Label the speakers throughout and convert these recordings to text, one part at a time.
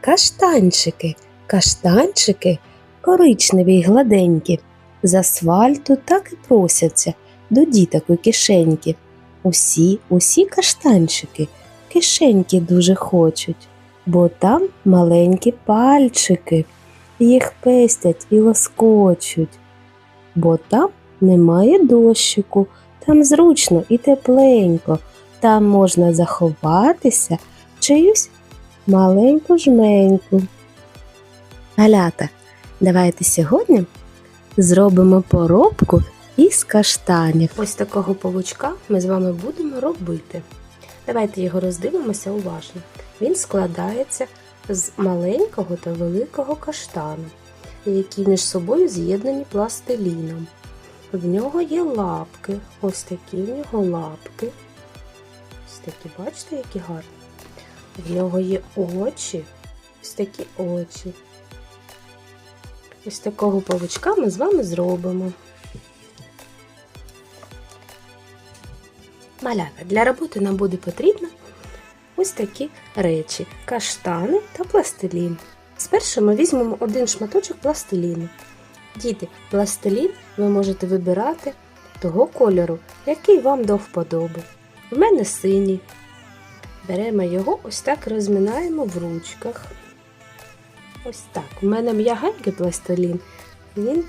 Speaker 1: Каштанчики, каштанчики, коричневі й гладенькі, з асфальту так і просяться до діток у кишеньки. Усі, усі каштанчики, кишеньки дуже хочуть, бо там маленькі пальчики, їх пестять і лоскочуть, бо там немає дощику, там зручно і тепленько, там можна заховатися чиюсь маленьку жменьку. Галята, давайте сьогодні зробимо поробку із каштанів. Ось такого павучка ми з вами будемо робити. Давайте його роздивимося уважно. Він складається з маленького та великого каштану, які між собою з'єднані пластиліном. В нього є лапки, ось такі в нього лапки. Ось такі, бачите, які гарні. В нього є очі, ось такі очі. Ось такого павучка ми з вами зробимо. Малята, для роботи нам буде потрібно ось такі речі: каштани та пластилін. Спершу ми візьмемо один шматочок пластиліну. Діти, пластилін ви можете вибирати того кольору, який вам до вподоби. У мене синій. Беремо його ось так розминаємо в ручках. Ось так. У мене м'ягенький пластилін. Він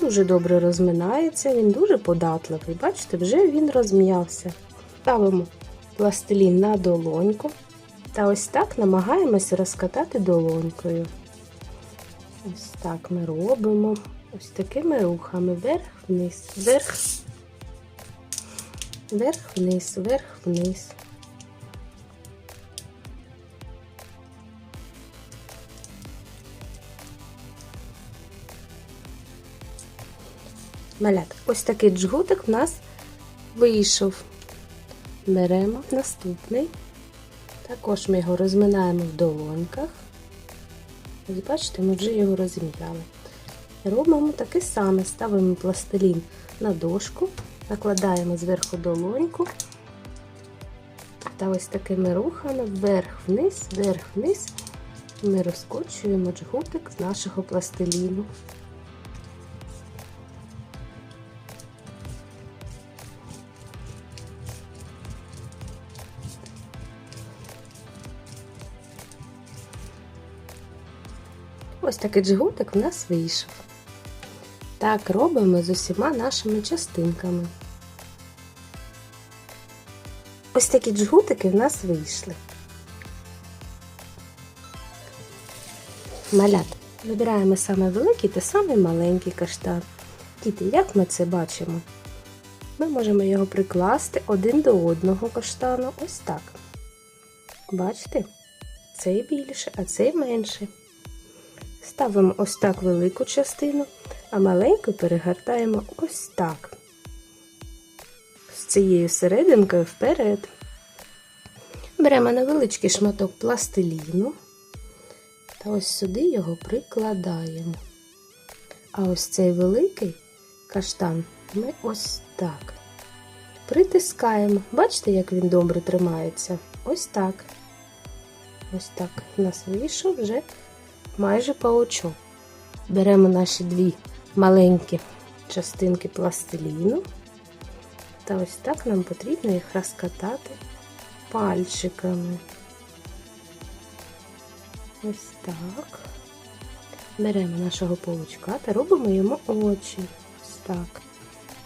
Speaker 1: дуже добре розминається, він дуже податливий. Бачите, вже він розм'явся. Ставимо пластилін на долоньку та ось так намагаємося розкатати долонькою. Ось так ми робимо. Ось такими рухами вверх-вниз, вверх, вверх-вниз, вверх-вниз. Малят, ось такий джгутик в нас вийшов. Беремо наступний. Також ми його розминаємо в долоньках. Ось бачите, ми вже його розім'яли. Робимо таке саме, ставимо пластилін на дошку, накладаємо зверху долоньку та ось такими рухами вверх-вниз, вверх-вниз ми розкочуємо джгутик з нашого пластиліну. Ось такий джгутик в нас вийшов. Так робимо з усіма нашими частинками. Ось такі джгутики в нас вийшли. Малят. Вибираємо саме великий та саме маленький каштан. Діти, як ми це бачимо? Ми можемо його прикласти один до одного каштану ось так. Бачите? Цей більше, а цей менше. Ставимо ось так велику частину, а маленьку перегортаємо ось так. З цією серединкою вперед. Беремо невеличкий шматок пластиліну та ось сюди його прикладаємо. А ось цей великий каштан ми ось так. Притискаємо. Бачите, як він добре тримається? Ось так. Ось так. У нас вийшов вже майже паучок. Беремо наші дві маленькі частинки пластиліну. Та ось так нам потрібно їх розкатати пальчиками. Ось так. Беремо нашого паучка та робимо йому очі. Ось так.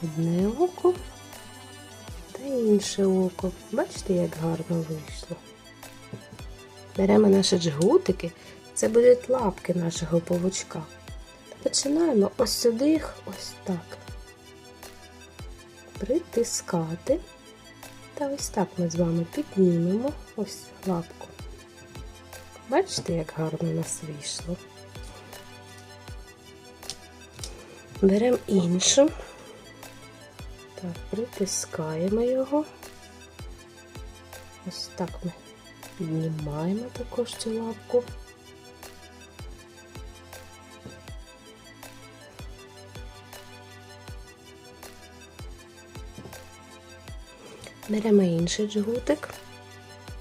Speaker 1: Одне око та інше око. Бачите, як гарно вийшло. Беремо наші джгутики, це будуть лапки нашого павучка. Починаємо ось сюди їх ось так. Притискати. Та ось так ми з вами піднімемо ось лапку. Бачите, як гарно у нас вийшло. Беремо іншу. Так, притискаємо його. Ось так ми піднімаємо також цю лапку. Беремо інший джгутик,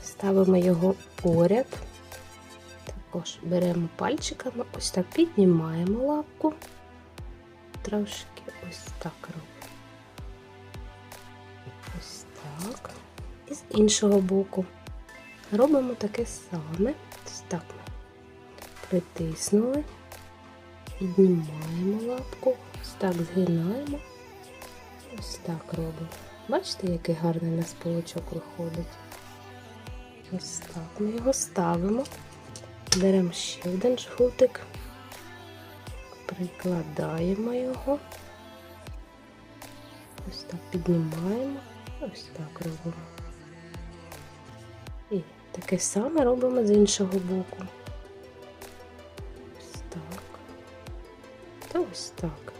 Speaker 1: ставимо його поряд, також беремо пальчиками, ось так піднімаємо лапку. Трошки ось так робимо. Ось так. І з іншого боку робимо таке саме. Ось так ми притиснули, піднімаємо лапку, ось так згинаємо. Ось так робимо. Бачите, який гарний у нас паучок виходить. Ось так ми його ставимо. Беремо ще один жгутик, прикладаємо його. Ось так піднімаємо, ось так робимо. І таке саме робимо з іншого боку. Ось так. Та ось так.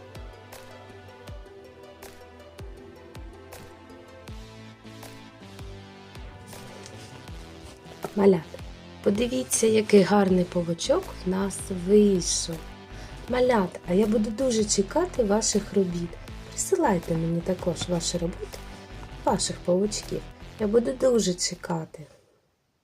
Speaker 1: Малят, подивіться, який гарний павучок в нас вийшов. Малят, а я буду дуже чекати ваших робіт. Присилайте мені також ваші роботи, ваших павучків. Я буду дуже чекати.